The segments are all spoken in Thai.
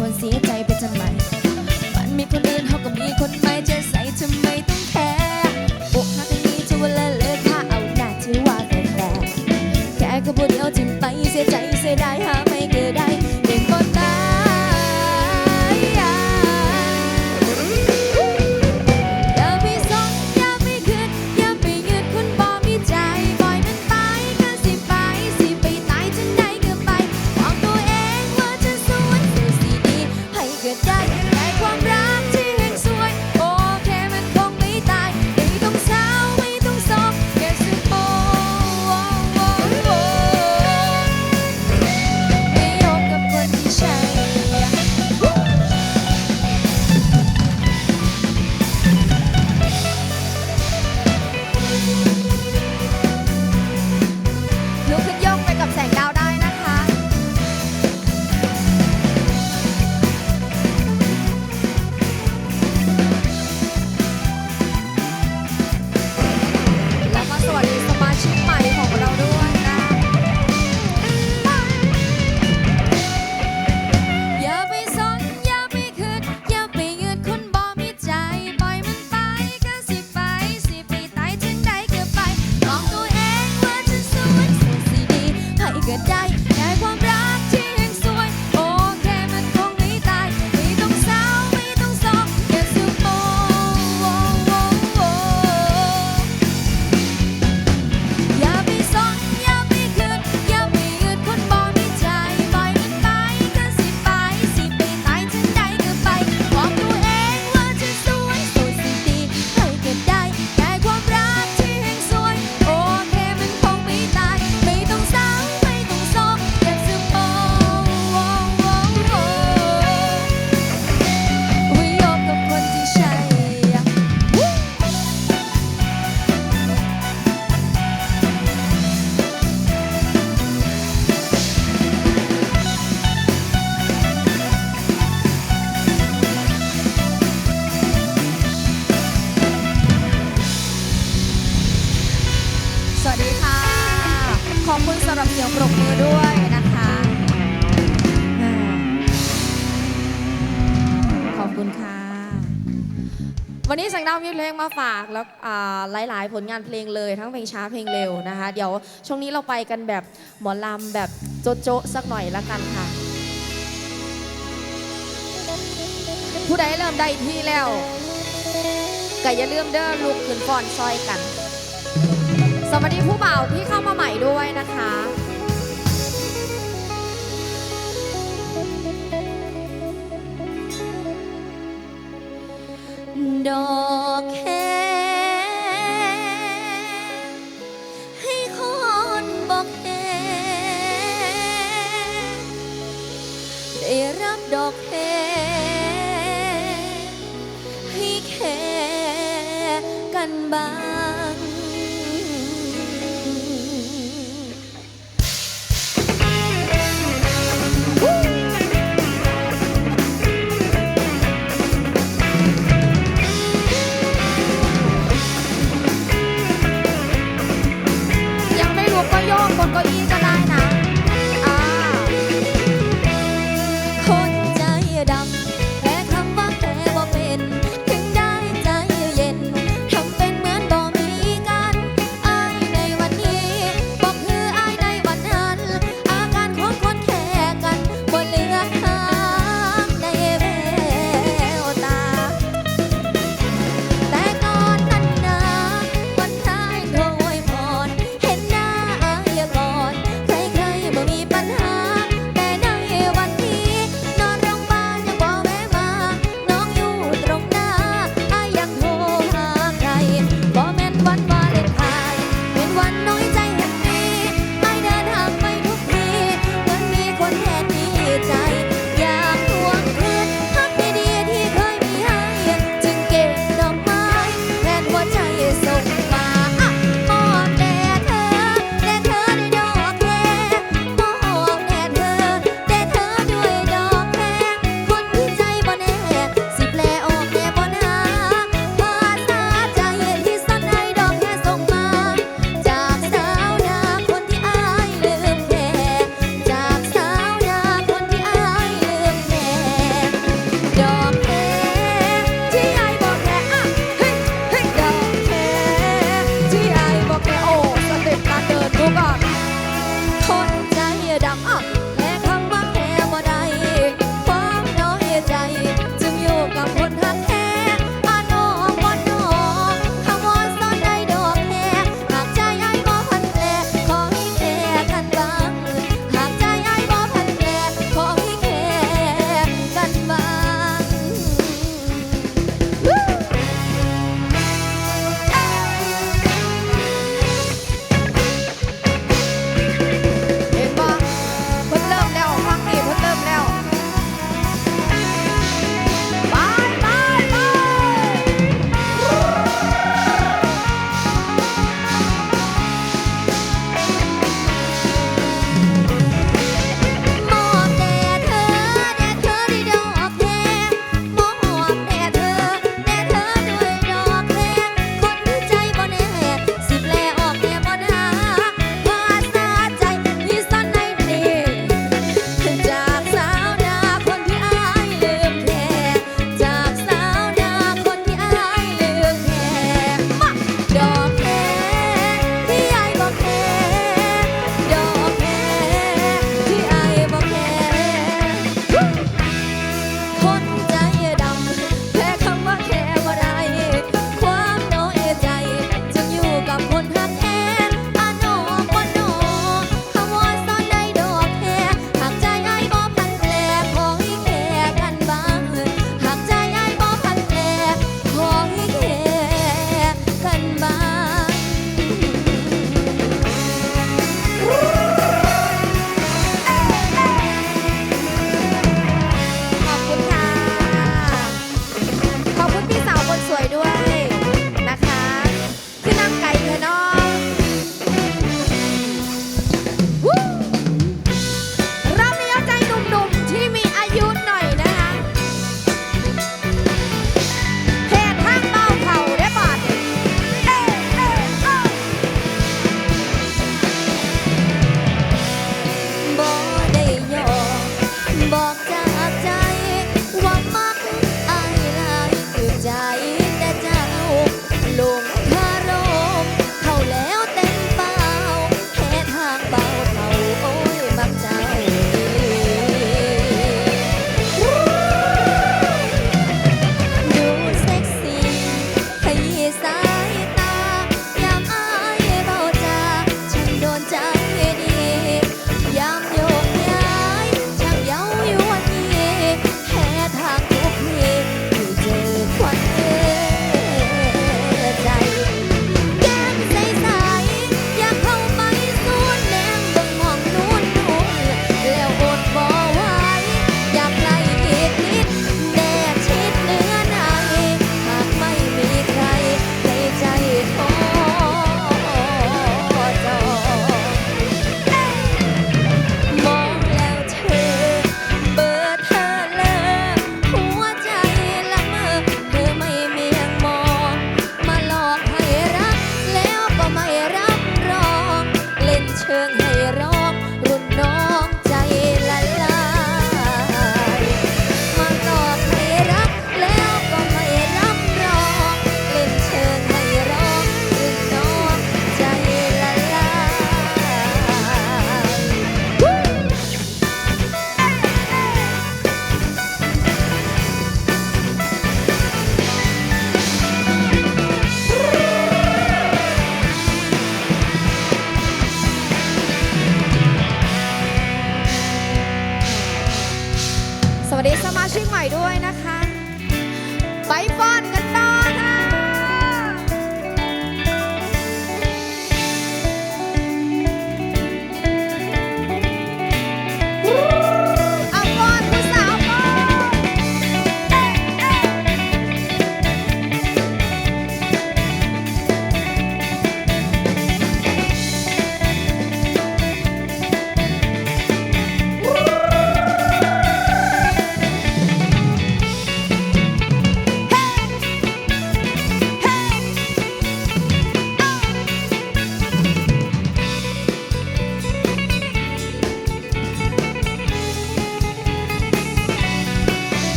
คนเสียใจไปทำไม สังดาวมีเพลงมาฝากแล้วหลาย ๆ ผลงานเพลงเลยทั้งเพลงช้าเพลงเร็วนะคะ เดี๋ยวช่วงนี้เราไปกันแบบหมอลำแบบโจ๊ะโจ๊ะสักหน่อยละกันค่ะ ผู้ใดเริ่มได้ที่แล้วก็อย่าลืมเด้อลุกขึ้นก่อนซอยกัน สวัสดีผู้บ่าวที่เข้ามาใหม่ด้วยนะคะ dark.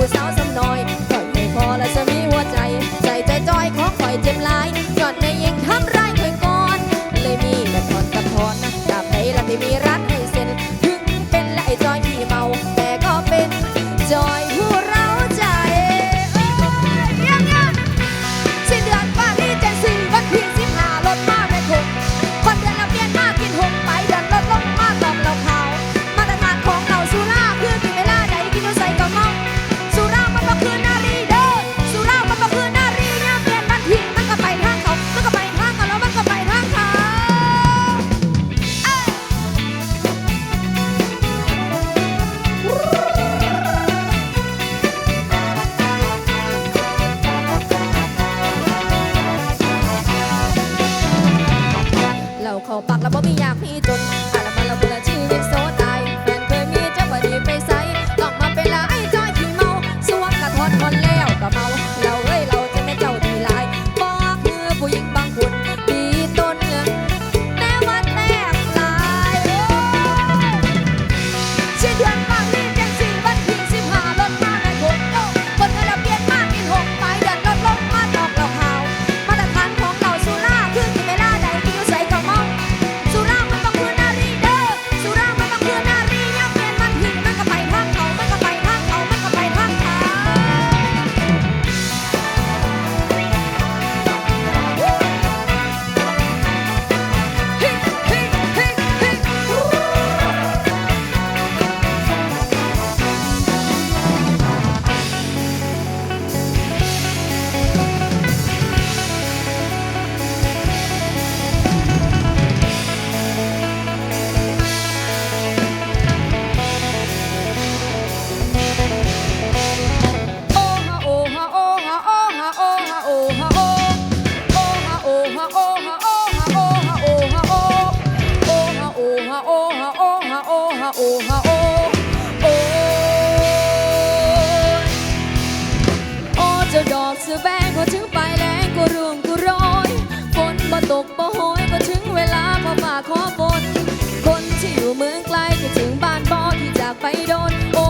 was always ไปโดนโอ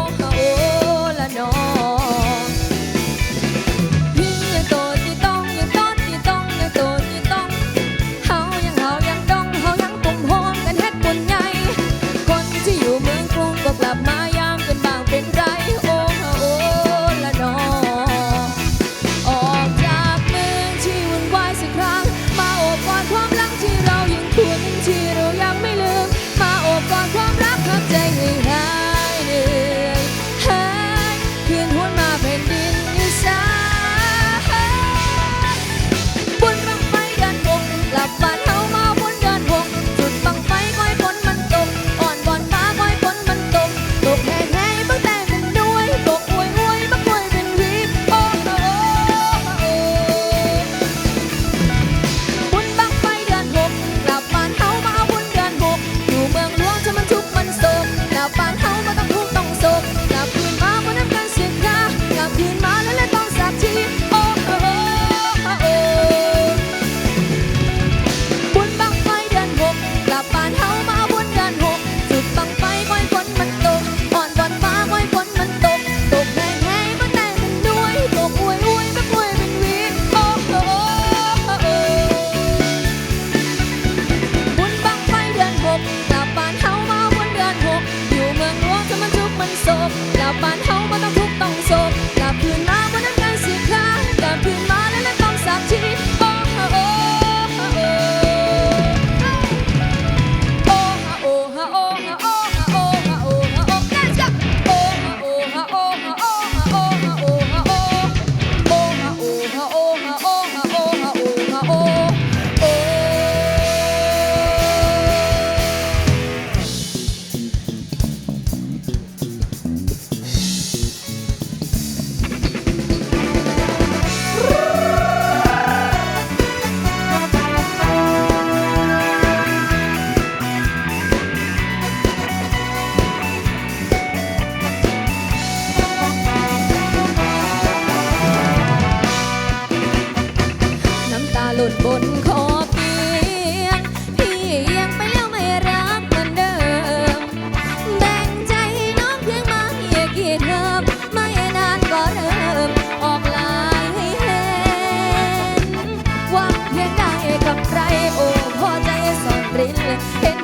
it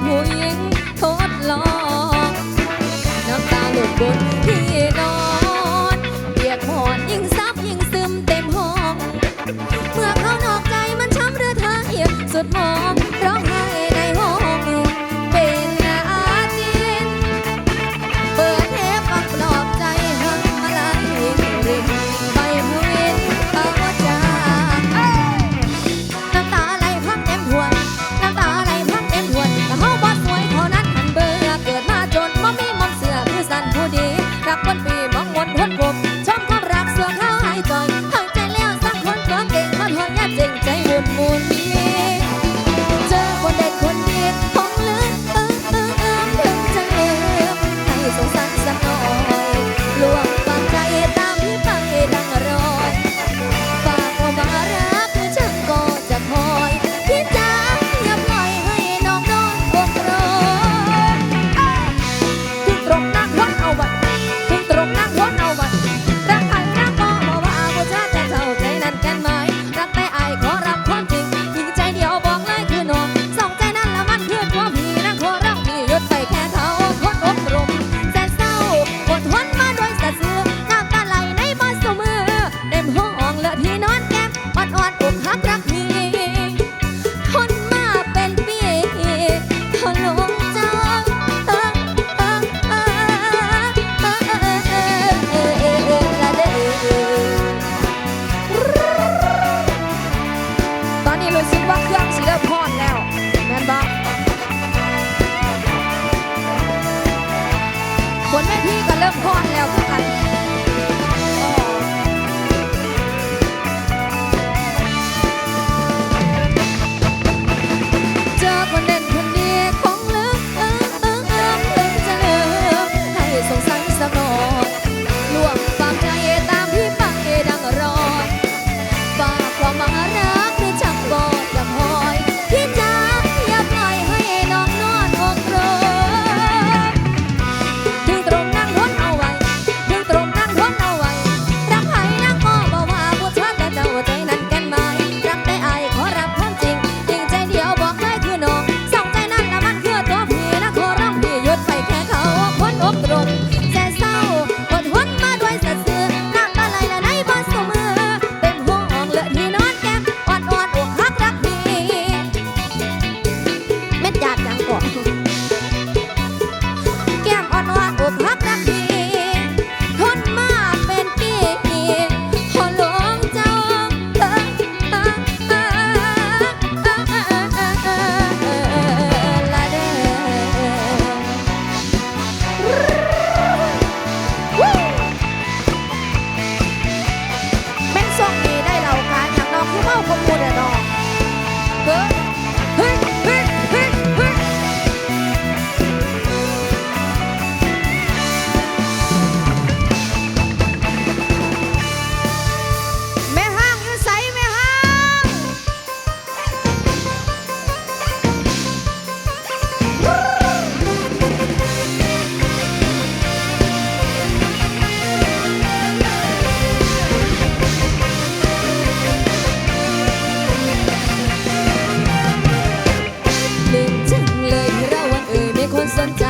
and